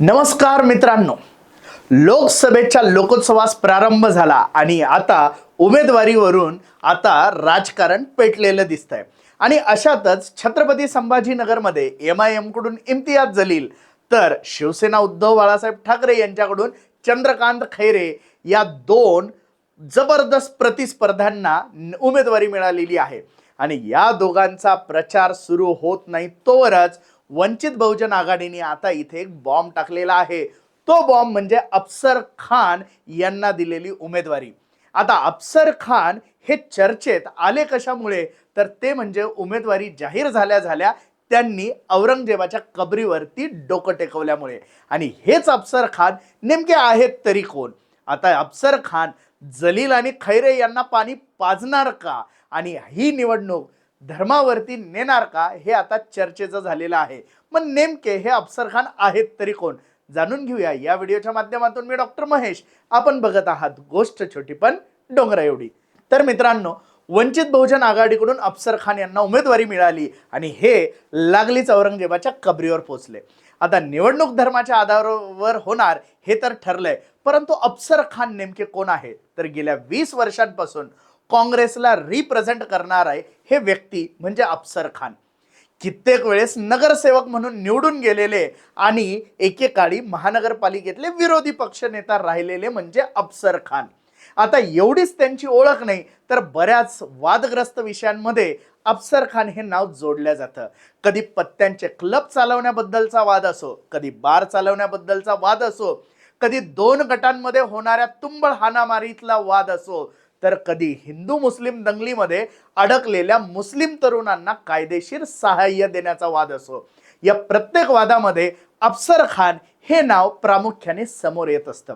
नमस्कार मित्रांनो. लोकसभेच्या लोकोत्सवास प्रारंभ झाला आणि आता उमेदवारीवरून आता राजकारण पेटलेलं दिसतंय. आणि अशातच छत्रपती संभाजीनगरमध्ये एम आय एमकडून इम्तियाज जलील तर शिवसेना उद्धव बाळासाहेब ठाकरे यांच्याकडून चंद्रकांत खैरे या दोन जबरदस्त प्रतिस्पर्ध्यांना उमेदवारी मिळालेली आहे. आणि या दोघांचा प्रचार सुरू होत नाही तोवरच वंचित बहुजन आघाडीने आता इथे एक बॉम्ब टाकलेला आहे. तो बॉम्ब म्हणजे अफसर खान यांना दिलेली उमेदवारी. आता अफसर खान हे चर्चेत आले कशामुळे? तर ते म्हणजे उमेदवारी जाहीर झाल्या झाल्या त्यांनी औरंगजेबाच्या कबरीवरती डोकं टेकवल्यामुळे. आणि हेच अफसर खान नेमके आहेत तरी कोण? आता अफसर खान जलील आणि खैरे यांना पाणी पाजणार का? आणि ही निवडणूक धर्मावरती नेणार का? हे आता चर्चेचं झालेलं आहे. मग नेमके हे अफसर खान आहेत तरी कोण? जाणून घेऊया. या व्हिडिओच्या माध्यमातून मी डॉक्टर महेश. आपण बघत आहात गोष्ट छोटी पण डोंगरा एवढी. तर मित्रांनो वंचित बहुजन आघाडीकडून अफसर खान यांना उमेदवारी मिळाली आणि हे लागलीच औरंगजेबाच्या कबरीवर पोहोचले आता निवडणूक धर्माच्या आधारावर होणार हे तर ठरलंय परंतु अफसर खान नेमके कोण आहे तर गेल्या वीस वर्षांपासून काँग्रेसला रिप्रेझेंट करणार आहे हे व्यक्ती म्हणजे अफसर खान. कित्येक वेळेस नगरसेवक म्हणून निवडून गेलेले आणि एकेकाळी महानगरपालिकेतले विरोधी पक्षनेता राहिलेले म्हणजे अफसर खान. आता एवढीच त्यांची ओळख नाही तर बऱ्याच वादग्रस्त विषयांमध्ये अफसर खान हे नाव जोडलं जातं. कधी पत्त्यांचे क्लब चालवण्याबद्दलचा वाद असो कधी बार चालवण्याबद्दलचा वाद असो कधी दोन गटांमध्ये होणाऱ्या तुंबळ हाणामारीतला वाद असो तर कधी हिंदू मुस्लिम दंगलीमध्ये अडकलेल्या मुस्लिम तरुणांना कायदेशीर सहाय्य देण्याचा वाद असो. या प्रत्येक वादामध्ये अफसर खान हे नाव प्रामुख्याने समोर येत असतं.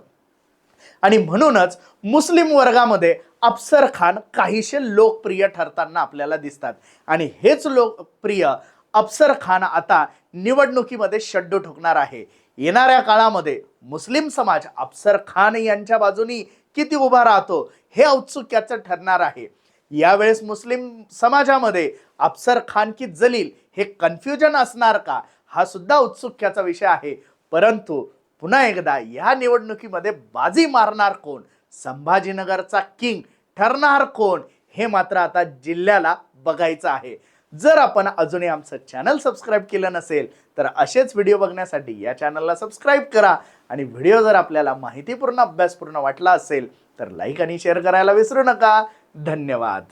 आणि म्हणूनच मुस्लिम वर्गामध्ये अफसर खान काहीशे लोकप्रिय ठरताना आपल्याला दिसतात. आणि हेच लोकप्रिय अफसर खान आता निवडणुकीमध्ये शड्डू ठोकणार आहे. येणाऱ्या काळामध्ये मुस्लिम समाज अफसर खान यांच्या बाजूनी किती उभा राहतो हे औत्सुक्याचं ठरणार आहे. यावेळेस मुस्लिम समाजामध्ये अफसर खान की जलील हे कन्फ्युजन असणार का? हा सुद्धा उत्सुक्याचा विषय आहे. परंतु पुन्हा एकदा या निवडणुकीमध्ये बाजी मारणार कोण? संभाजीनगरचा किंग ठरणार कोण? हे मात्र आता जिल्ह्याला बघायचं आहे. जर आपण अजूनही आमचं चॅनल सबस्क्राईब केलं नसेल तर असेच व्हिडिओ बघण्यासाठी या चॅनलला सबस्क्राईब करा. आणि व्हिडिओ जर आपल्याला माहितीपूर्ण अभ्यासपूर्ण वाटला असेल तर लाईक आणि शेअर करायला विसरू नका. धन्यवाद.